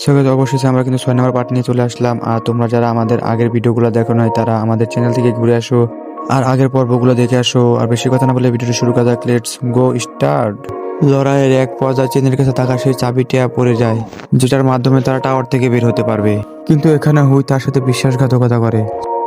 সেক্ষেত্রে অবশেষে আমরা কিন্তু ছয় নম্বর পার্ট নিয়ে চলে আসলাম। আর তোমরা যারা আমাদের আগের ভিডিওগুলো দেখো নয় তারা আমাদের চ্যানেল থেকে ঘুরে আসো। আর আগের পর্বগুলো দেখে আসো। আর বেশি কথা না বলে ভিডিওটি শুরু করা যাক। লেটস গো স্টার্ট লড়াইয়ের এক পর্যায়ে চেনের কাছে থাকা সেই চাবিটা পড়ে যায়, যেটার মাধ্যমে তারা টাওয়ার থেকে বের হতে পারবে। কিন্তু এখানে হুই তার সাথে বিশ্বাসঘাতকতা করে।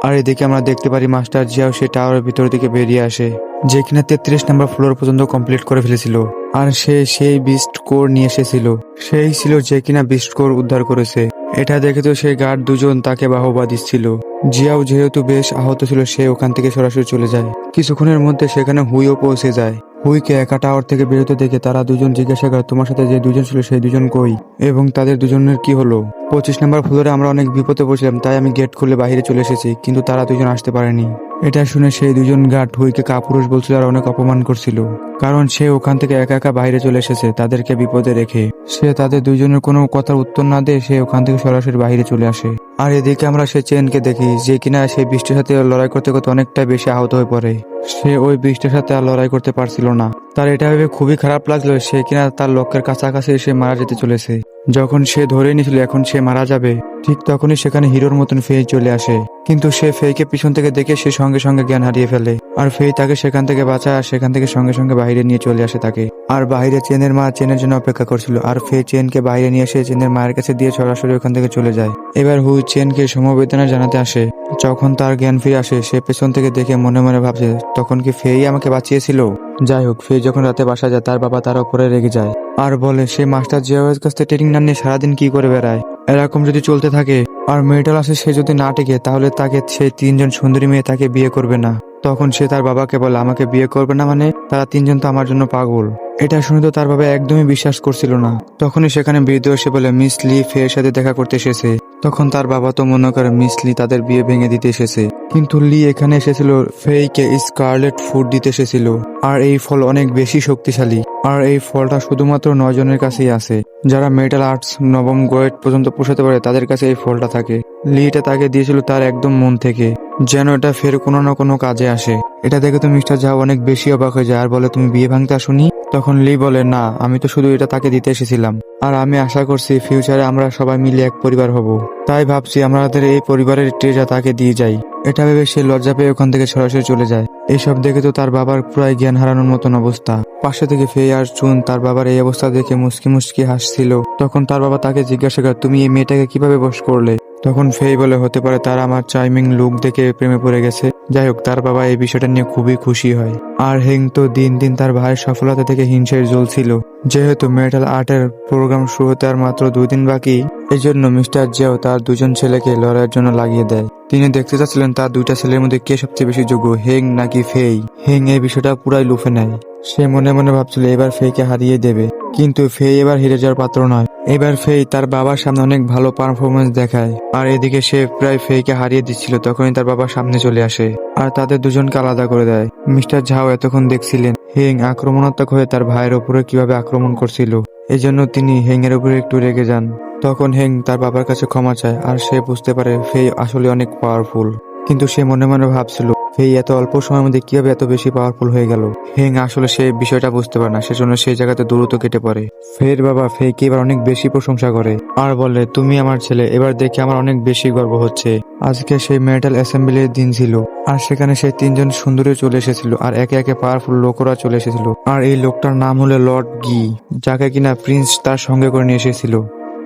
আর এদিকে আমরা দেখতে পারি মাস্টার জিয়াও সে টাওয়ারের ভিতর দিকে বেরিয়ে আসে, যে কিনা তেত্রিশ নম্বর ফ্লোর পর্যন্ত কমপ্লিট করে ফেলেছিল। আর সে সেই বিস্ট কোর নিয়ে এসেছিল, সেই ছিল যে কিনা বিস্ট কোর উদ্ধার করেছে। এটা দেখে তো সেই গার্ড দুজন তাকে বাহবা দিচ্ছিল। জিয়াও যেহেতু বেশ আহত ছিল, সে ওখান থেকে সরাসরি চলে যায়। কিছুক্ষণের মধ্যে সেখানে হুইও পৌঁছে যায়। হুইকে একা টাওয়ার থেকে বেরোতে দেখে তারা দুজন জিজ্ঞাসা করে, তোমার সাথে যে দুজন ছিল, সেই দুজন কই? এবং তাদের দুজনের কি হলো? পঁচিশ নম্বর ফ্লোরে আমরা অনেক বিপদে পড়ছিলাম, তাই আমি গেট খুলে বাইরে চলে এসেছি, কিন্তু তারা দুজন আসতে পারেনি। এটা শুনে সেই দুজন গার্ড হুইকে কাপুরুষ বলছিল আর অনেক অপমান করছিল, কারণ সে ওখান থেকে একা একা বাইরে চলে এসেছে তাদেরকে বিপদে রেখে। সে তাদের দুজনের কোনো কথার উত্তর না দিয়ে সে ওখান থেকে সরাসরি বাইরে চলে আসে। আর এদিকে আমরা সে চেনকে দেখি যে কিনা সেই বৃষ্টির সাথে লড়াই করতে করতে অনেকটা বেশি আহত হয়ে পড়ে। সে ওই বৃষ্টির সাথে আর লড়াই করতে পারছিল না। তার এটা ভেবে খুবই খারাপ লাগল সে কিনা তার লক্ষ্যের কাছাকাছি এসে মারা যেতে চলেছে। যখন সে ধরে নিয়েছিল এখন সে মারা যাবে ঠিক তখনই সেখানে হিরোর মতন ফেই চলে আসে। কিন্তু সে ফেইকে পিছন থেকে দেখে সে সঙ্গে সঙ্গে জ্ঞান হারিয়ে ফেলে। আর ফেই তাকে সেখান থেকে বাঁচায় আর সেখান থেকে সঙ্গে সঙ্গে বাইরে নিয়ে চলে আসে তাকে। আর বাইরে চেনের মা চেনের জন্য অপেক্ষা করছিল। আর ফে চেনকে বাইরে নিয়ে এসে চেনের মায়ের কাছে দিয়ে সরাসরি ওখান থেকে চলে যায়। এবার হু চেনকে সমবেদনা জানাতে আসে। যখন তার জ্ঞান ফিরে আসে, সে পেছন থেকে দেখে মনে মনে ভাবছে, তখন কি ফেই আমাকে বাঁচিয়েছিল? যাই হোক ফে যখন রাতে বাসা যায়, তার বাবা তার উপরে রেগে যায়। আর বলে, সে মাস্টার জিয়াওয়ের কাছ থেকে ট্রেনিং না নিয়ে সারাদিন কি করে বেড়ায়? এরকম যদি চলতে থাকে, আর মেয়েটা আসে সে যদি না টেকে, তাহলে তাকে সেই তিনজন সুন্দরী মেয়ে তাকে বিয়ে করবে না। তখন সে তার বাবাকে বলে, আমাকে বিয়ে করবে না মানে তারা তিনজন তো আমার জন্য পাগল। এটা শুনে তো তার বাবা একদমই বিশ্বাস করছিল না। তখনই সেখানে বৃদ্ধ এসে বলে, মিস লি ফের সাথে দেখা করতে এসেছে। তখন তার বাবা তো মনে করে মিস লি তাদের বিয়ে ভেঙে দিতে এসেছে। কিন্তু লি এখানে এসেছিল, ফেইকে স্কারলেট ফুড দিতে এসেছিল। আর এই ফল অনেক বেশি শক্তিশালী। আর এই ফলটা শুধুমাত্র নয়জনের কাছেই আছে। যারা মেটাল আর্টস নবম গ্রেড পর্যন্ত পোষাতে পারে, তাদের কাছে এই ফলটা থাকে। লি এটা তাকে দিয়েছিল তার একদম মন থেকে। যেন এটা ফের কোনো না কোনো কাজে আসে। এটা দেখে তো মিস্টার ঝাও অনেক বেশি অবাক হয়ে যায়। আর বলে, তুমি বিয়ে ভাঙতে আসুনি? তখন লি বলে, না, আমি তো শুধু এটা তাকে দিতে এসেছিলাম। আর আমি আশা করছি ফিউচারে আমরা সবাই মিলে এক পরিবার হব। তাই ভাবছি আমাদের এই পরিবারের ট্রেজা তাকে দিয়ে যাই। এটা ভেবে সে লজ্জা পেয়ে ওখান থেকে সরাসরি চলে যায়। এইসব দেখে তো তার বাবার প্রায় জ্ঞান হারানোর মতন অবস্থা। পাশে থেকে ফেয়ে আর চুন তার বাবার এই অবস্থা দেখে মুসকি মুসকি হাসছিল। তখন তার বাবা তাকে জিজ্ঞাসা করে, তুমি এই মেয়েটাকে কীভাবে বস করলে? তখন ফেই বলে, হতে পারে তার আমার চাইমিং লুক দেখে প্রেমে পড়ে গেছে। যাই হোক, তার বাবা এই বিষয়টা নিয়ে খুবই খুশি হয়। আর হেং তো দিন দিন তার ভাইয়ের সফলতা থেকে হিংসায় জ্বলছিল যেহেতু মেটাল আর্টের প্রোগ্রাম শুরু হতে আর মাত্র দুদিন বাকি এই জন্য মিস্টার জিয়াও তার দুজন ছেলেকে লড়াইয়ের জন্য লাগিয়ে দেয়। তিনি দেখতে চাচ্ছিলেন তার দুইটা ছেলের মধ্যে কে সবচেয়ে বেশি যোগ্য, হেং নাকি ফেই? হেং এই বিষয়টা পুরাই লুফে নেয়। সে মনে মনে ভাবছিল, এবার ফেইকে হারিয়ে দেবে। কিন্তু ফেই এবার হেরে যাওয়ার পাত্র নয়। এবার ফেই তার বাবার সামনে অনেক ভালো পারফরমেন্স দেখায়। আর এদিকে সে প্রায় ফেইকে হারিয়ে দিচ্ছিল, তখনই তার বাবা সামনে চলে আসে। আর তাদের দুজনকে আলাদা করে দেয়। মিস্টার ঝাও এতক্ষণ দেখছিলেন হেং আক্রমণাত্মক হয়ে তার ভাইয়ের ওপরে কীভাবে আক্রমণ করছিল। এজন্য তিনি হেং এর উপরে একটু রেগে যান। তখন হেং তার বাবার কাছে ক্ষমা চায় আর সে বুঝতে পারে ফেই আসলে অনেক পাওয়ারফুল কিন্তু সে মনে মনে ভাবছিল, ফেই এত অল্প সময়ের মধ্যে কীভাবে এত বেশি পাওয়ারফুল হয়ে গেল? হেং আসলে সে বিষয়টা বুঝতে পারে না, সেজন্য সেই জায়গাতে দ্রুত কেটে পড়ে। ফের বাবা, ফেইকে এবার অনেক বেশি প্রশংসা করে আর বলে, তুমি আমার ছেলে, এবার দেখে আমার অনেক বেশি গর্ব হচ্ছে। আজকে সেই মেটাল অ্যাসেম্বলির দিন ছিল আর সেখানে সেই তিনজন সুন্দরী চলে এসেছিল আর একে একে পাওয়ারফুল লোকরা চলে এসেছিল। আর এই লোকটার নাম হলো লর্ড গি, যাকে কিনা প্রিন্স তার সঙ্গে করে নিয়ে এসেছিল।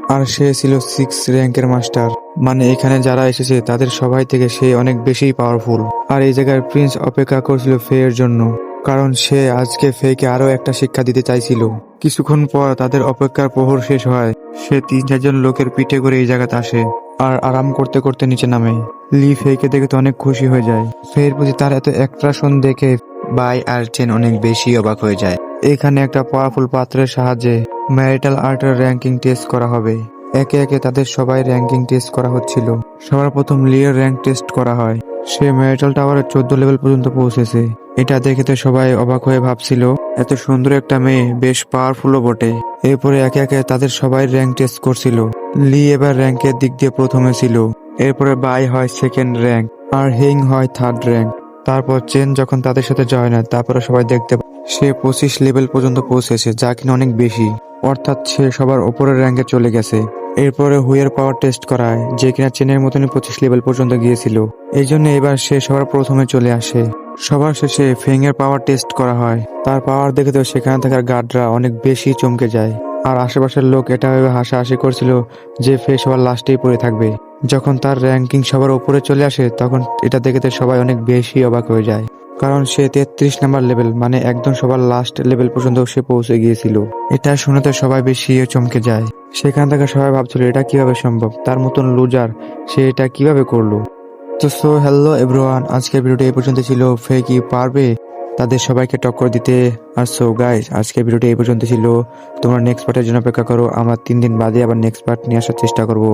আর সে ছিল সিক্স র্যাঙ্কের মাস্টার মানে এখানে যারা এসেছে, তাদের সবাই থেকে সে অনেক বেশি পাওয়ারফুল আর এই জায়গায় প্রিন্স অপেক্ষা করছিল ফেয়ের জন্য। কারণ সে আজকে ফেকে আরও একটা শিক্ষা দিতে চাইছিল। কিছুক্ষণ পর তাদের অপেক্ষার প্রহর শেষ হয়। সে তিন চারজন লোকের পিঠে করে এই জায়গাতে আসে। আর আরাম করতে করতে নিচে নামে। লি ফেকে দেখে তো অনেক খুশি হয়ে যায়। ফের প্রতি তার এত অ্যাট্রাকশন দেখে বাই আর চেন অনেক বেশি অবাক হয়ে যায়। এখানে একটা পাওয়ারফুল পাত্রের সাহায্যে ম্যারিটাল আর্টের র্যাঙ্কিং টেস্ট করা হবে। একে একে তাদের সবাই র্যাঙ্কিং টেস্ট করা হচ্ছিল। সবার প্রথম লিয়ের র্যাঙ্ক টেস্ট করা হয়। সে ম্যারিটাল টাওয়ারের চোদ্দ লেভেল পর্যন্ত পৌঁছেছে। এটা দেখে তো সবাই অবাক হয়ে ভাবছিল, এত সুন্দর একটা মেয়ে, বেশ পাওয়ারফুলও বটে। এরপরে একে একে তাদের সবাই র্যাঙ্ক টেস্ট করছিল। লি এবার র্যাঙ্কের দিক দিয়ে প্রথমে ছিল। এরপরে বাই হয় সেকেন্ড র্যাঙ্ক, আর হিং হয় থার্ড র্যাঙ্ক। তারপর চেন যখন তাদের সাথে জয় না তারপরে সবাই দেখতে সে পঁচিশ লেভেল পর্যন্ত পৌঁছেছে, যা কিনা অনেক বেশি। অর্থাৎ সে সবার ওপরের র্যাঙ্কে চলে গেছে। এরপরে হুইয়ের পাওয়ার টেস্ট করায়, যে কিনা চেনের মতনই পঁচিশ লেভেল পর্যন্ত গিয়েছিল। এই জন্য এবার সে সবার প্রথমে চলে আসে। সবার শেষে ফেং এর পাওয়ার টেস্ট করা হয়। তার পাওয়ার দেখে তো সেখানে থাকার গার্ডরা অনেক বেশি চমকে যায়। আর আশেপাশের লোক এটা ভেবে হাসাহাসি করছিল যে ফে সবার লাস্টেই পড়ে থাকবে। যখন তার র্যাঙ্কিং সবার উপরে চলে আসে, তখন এটা দেখে সবাই অনেক বেশি অবাক হয়ে যায়। কারণ সে তেত্রিশ নাম্বার লেভেল মানে একদম সবার লাস্ট লেভেল পর্যন্ত সে পৌঁছে গিয়েছিল। এটা শুনে তো সবাই বেশি চমকে যায়। সেখান থেকে সবাই ভাবছিল, এটা কীভাবে সম্ভব? তার মতন লুজার সে এটা কীভাবে করল? তো সো হ্যালো এভরিওয়ান আজকের ভিডিওটি এই পর্যন্ত ছিল। ফে কি পারবে? তাদের সবাইকে টক্কর দিতে। আর সো গাইস আজকের ভিডিওটি এই পর্যন্ত ছিল। তোমরা নেক্সট পার্টের জন্য অপেক্ষা করো। আমরা তিন দিন বাদে আবার নেক্সট পার্ট নিয়ে আসার চেষ্টা করব।